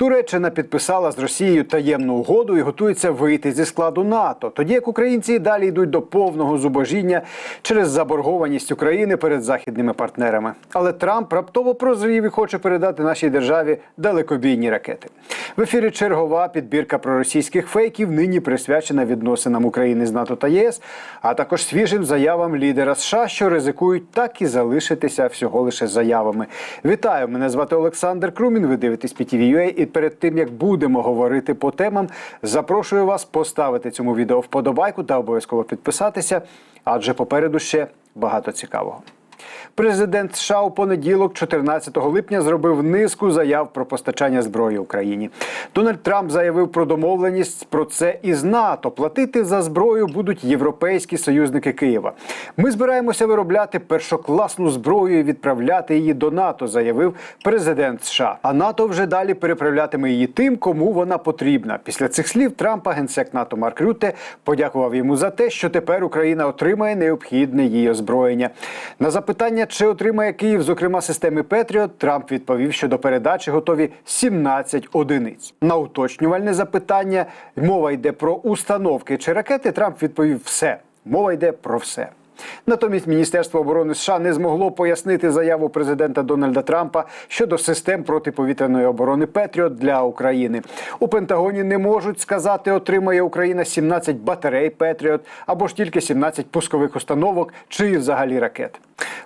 Туреччина підписала з Росією таємну угоду і готується вийти зі складу НАТО. Тоді як українці і далі йдуть до повного зубожіння через заборгованість України перед західними партнерами. Але Трамп раптово прозрів і хоче передати нашій державі далекобійні ракети. В ефірі чергова підбірка проросійських фейків нині присвячена відносинам України з НАТО та єС, а також свіжим заявам лідера США, що ризикують так і залишитися всього лише заявами. Вітаю! Мене звати Олександр Крумін. Ви дивитесь PTV.ua. І перед тим як будемо говорити по темам, запрошую вас поставити цьому відео вподобайку та обов'язково підписатися, адже попереду ще багато цікавого. Президент США у понеділок, 14 липня, зробив низку заяв про постачання зброї Україні. Дональд Трамп заявив про домовленість про це із НАТО. Платити за зброю будуть європейські союзники Києва. Ми збираємося виробляти першокласну зброю і відправляти її до НАТО, заявив президент США. А НАТО вже далі переправлятиме її тим, кому вона потрібна. Після цих слів Трампа генсек НАТО Марк Рюте подякував йому за те, що тепер Україна отримає необхідне її озброєння. На запитання, чи отримає Київ, зокрема системи Петріот, Трамп відповів, що до передачі готові 17 одиниць. На уточнювальне запитання мова йде про установки чи ракети. Трамп відповів все. Мова йде про все. Натомість Міністерство оборони США не змогло пояснити заяву президента Дональда Трампа щодо систем протиповітряної оборони Петріот для України. У Пентагоні не можуть сказати, отримає Україна 17 батарей Петріот або ж тільки 17 пускових установок чи взагалі ракет.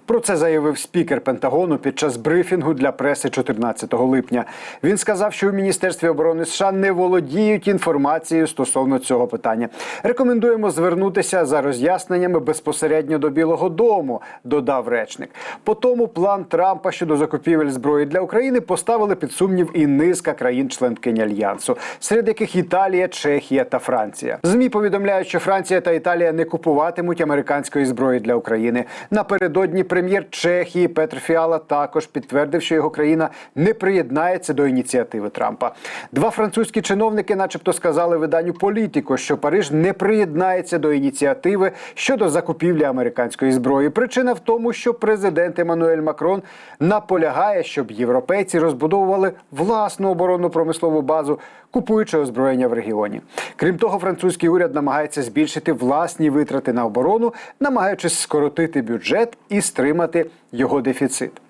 Про це заявив спікер Пентагону під час брифінгу для преси 14 липня. Він сказав, що у міністерстві оборони США не володіють інформацією стосовно цього питання. Рекомендуємо звернутися за роз'ясненнями безпосередньо до Білого Дому, додав речник. По тому план Трампа щодо закупівель зброї для України поставили під сумнів і низка країн-членкинь альянсу, серед яких Італія, Чехія та Франція. Змі повідомляють, що Франція та Італія не купуватимуть американської зброї для України. Напередодні прем'єр Чехії Петр Фіала також підтвердив, що його країна не приєднається до ініціативи Трампа. Два французькі чиновники, начебто, сказали виданню Політіко, що Париж не приєднається до ініціативи щодо закупівлі американської зброї. Причина в тому, що президент Еммануель Макрон наполягає, щоб європейці розбудовували власну оборонну промислову базу, купуючи озброєння в регіоні. Крім того, французький уряд намагається збільшити власні витрати на оборону, намагаючись скоротити бюджет і стримати його дефіцит.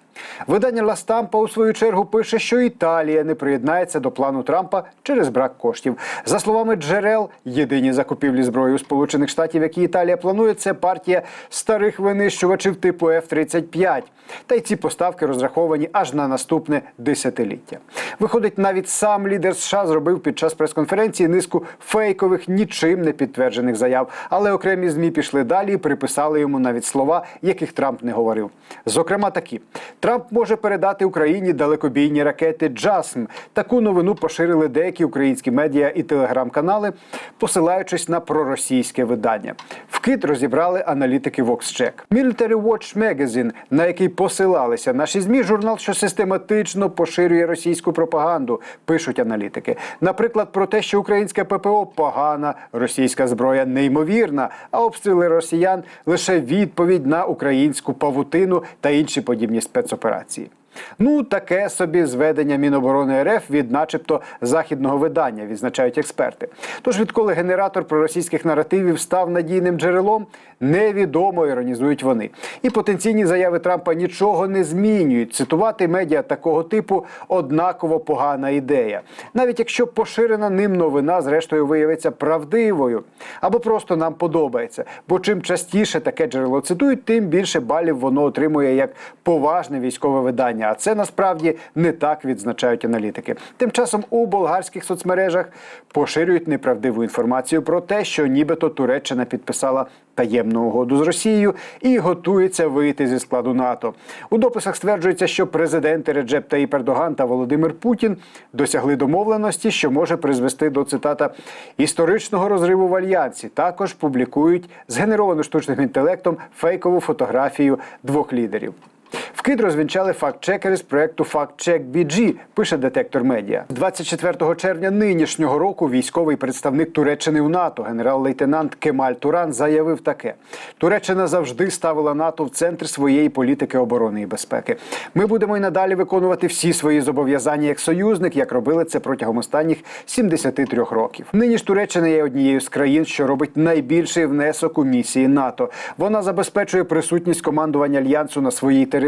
Видання Ла Стампа у свою чергу пише, що Італія не приєднається до плану Трампа через брак коштів. За словами джерел, єдині закупівлі зброї у Сполучених Штатів, які Італія планує, це партія старих винищувачів типу F-35. Та й ці поставки розраховані аж на наступне десятиліття. Виходить, навіть сам лідер США зробив під час прес-конференції низку фейкових, нічим не підтверджених заяв. Але окремі змі пішли далі і приписали йому навіть слова, яких Трамп не говорив. Зокрема, такі. Трамп може передати Україні далекобійні ракети Джасм. Таку новину поширили деякі українські медіа і телеграм-канали, посилаючись на проросійське видання. Вкид розібрали аналітики VoxCheck. Military Watch Magazine, на який посилалися наші змі, журнал, що систематично поширює російську пропаганду, пишуть аналітики. Наприклад, про те, що українське ППО погана, російська зброя неймовірна, а обстріли росіян лише відповідь на українську павутину та інші подібні спецоперації спецоперації. Ну, таке собі зведення Міноборони РФ від, начебто, західного видання, відзначають експерти. Тож, відколи генератор проросійських наративів став надійним джерелом, невідомо іронізують вони. І потенційні заяви Трампа нічого не змінюють. Цитувати медіа такого типу однаково погана ідея, навіть якщо поширена ним новина, зрештою виявиться правдивою або просто нам подобається. Бо чим частіше таке джерело цитують, тим більше балів воно отримує як поважне військове видання. А це насправді не так відзначають аналітики. Тим часом у болгарських соцмережах поширюють неправдиву інформацію про те, що нібито Туреччина підписала таємну угоду з Росією і готується вийти зі складу НАТО. У дописах стверджується, що президенти Реджеп Таїп Ердоган та Володимир Путін досягли домовленості, що може призвести до цитата історичного розриву в альянсі. Також публікують згенеровану штучним інтелектом фейкову фотографію двох лідерів. Вкид розвінчали факт-чекери з проекту «Фактчек BG», пише детектор медіа. 24 червня нинішнього року військовий представник Туреччини у НАТО, генерал-лейтенант Кемаль Туран, заявив таке: Туреччина завжди ставила НАТО в центр своєї політики оборони і безпеки. Ми будемо й надалі виконувати всі свої зобов'язання як союзник, як робили це протягом останніх 73 років. Нині ж Туреччина є однією з країн, що робить найбільший внесок у місії НАТО. Вона забезпечує присутність командування альянсу на своїй території,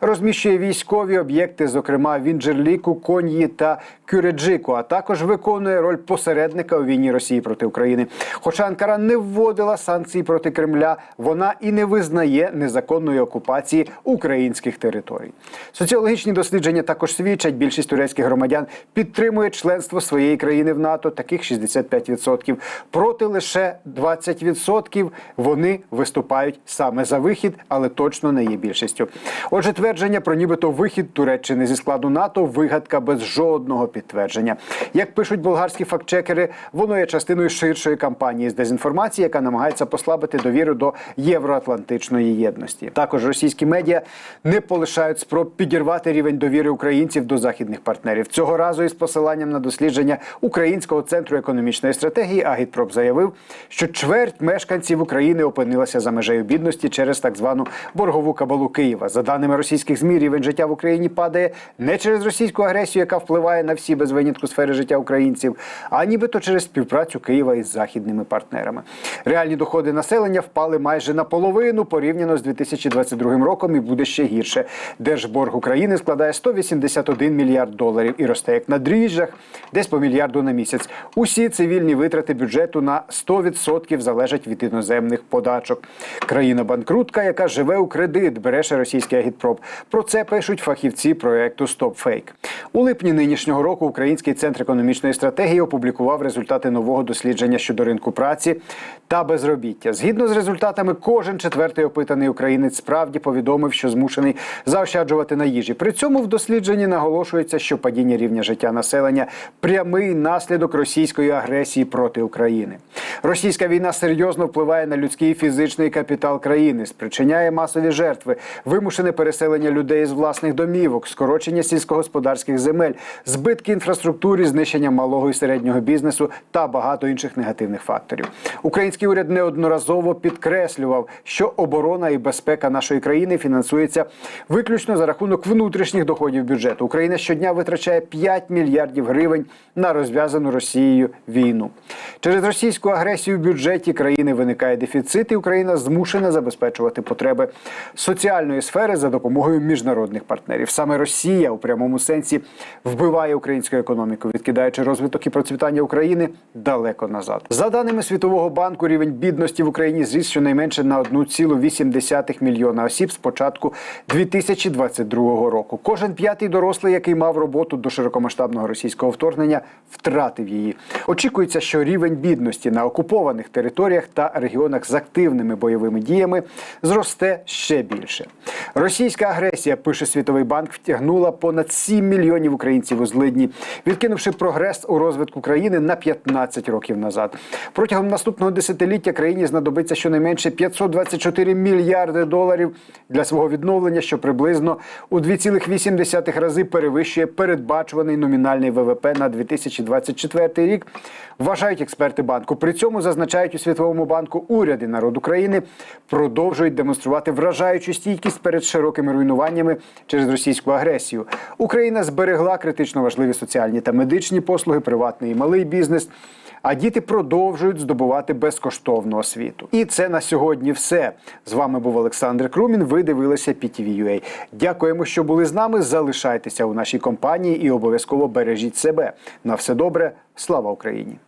розміщує військові об'єкти, зокрема в Інджерліку, Коньї та Кюреджику, а також виконує роль посередника у війні Росії проти України. Хоча Анкара не вводила санкції проти Кремля, вона і не визнає незаконної окупації українських територій. Соціологічні дослідження також свідчать, більшість турецьких громадян підтримує членство своєї країни в НАТО, таких 65%. Проти лише 20% вони виступають саме за вихід, але точно не є більшістю. Отже, твердження про нібито вихід Туреччини зі складу НАТО вигадка без жодного підтвердження. Як пишуть болгарські фактчекери, воно є частиною ширшої кампанії з дезінформації, яка намагається послабити довіру до євроатлантичної єдності. Також російські медіа не полишають спроб підірвати рівень довіри українців до західних партнерів. Цього разу із посиланням на дослідження Українського центру економічної стратегії Агітпроп заявив, що чверть мешканців України опинилася за межею бідності через так звану боргову кабалу Києва. За даними російських змі, рівень життя в Україні падає не через російську агресію, яка впливає на всі без винятку сфери життя українців, а нібито через співпрацю Києва із західними партнерами. Реальні доходи населення впали майже наполовину порівняно з 2022 роком і буде ще гірше. Держборг України складає 181 мільярд доларів і росте як на дріжджах, десь по мільярду на місяць. Усі цивільні витрати бюджету на 100% залежать від іноземних подачок. Країна банкрутка, яка живе у кредит, береше російський агітпроп. Про це пишуть фахівці проекту StopFake. У липні нинішнього року Український центр економічної стратегії опублікував результати нового дослідження щодо ринку праці та безробіття. Згідно з результатами, кожен четвертий опитаний українець справді повідомив, що змушений заощаджувати на їжі. При цьому в дослідженні наголошується, що падіння рівня життя населення прямий наслідок російської агресії проти України. Російська війна серйозно впливає на людський фізичний капітал країни, спричиняє масові жертви, вимушене переселення людей з власних домівок, скорочення сільськогосподарських земель, збитки інфраструктури, знищення малого і середнього бізнесу та багато інших негативних факторів. Український уряд неодноразово підкреслював, що оборона і безпека нашої країни фінансується виключно за рахунок внутрішніх доходів бюджету. Україна щодня витрачає 5 мільярдів гривень на розв'язану Росією війну. Через російську агресію в бюджеті країни виникає дефіцит, і Україна змушена забезпечувати потреби соціальної сфери за допомогою міжнародних партнерів. Саме Росія у прямому сенсі вбиває українську економіку, відкидаючи розвиток і процвітання України далеко назад. За даними Світового банку, рівень бідності в Україні зріс щонайменше на 1,8 мільйона осіб з початку 2022 року. Кожен п'ятий дорослий, який мав роботу до широкомасштабного російського вторгнення, втратив її. Очікується, що рівень бідності на окупованих територіях та регіонах з активними бойовими діями зросте ще більше. Російська агресія, пише Світовий банк, втягнула понад 7 мільйонів українців у злидні, відкинувши прогрес у розвитку країни на 15 років назад. Протягом наступного десятиліття країні знадобиться щонайменше 524 мільярди доларів для свого відновлення, що приблизно у 2,8 рази перевищує передбачуваний номінальний ВВП на 2024 рік. Вважають експерти банку. При цьому зазначають у світовому банку уряд і народ України продовжують демонструвати вражаючу стійкість перед широкими руйнуваннями через російську агресію. Україна зберегла критично важливі соціальні та медичні послуги, приватний і малий бізнес. А діти продовжують здобувати безкоштовну освіту. І це на сьогодні все. З вами був Олександр Крумін. Ви дивилися PTV.ua. Дякуємо, що були з нами. Залишайтеся у нашій компанії і обов'язково бережіть себе. На все добре. Слава Україні!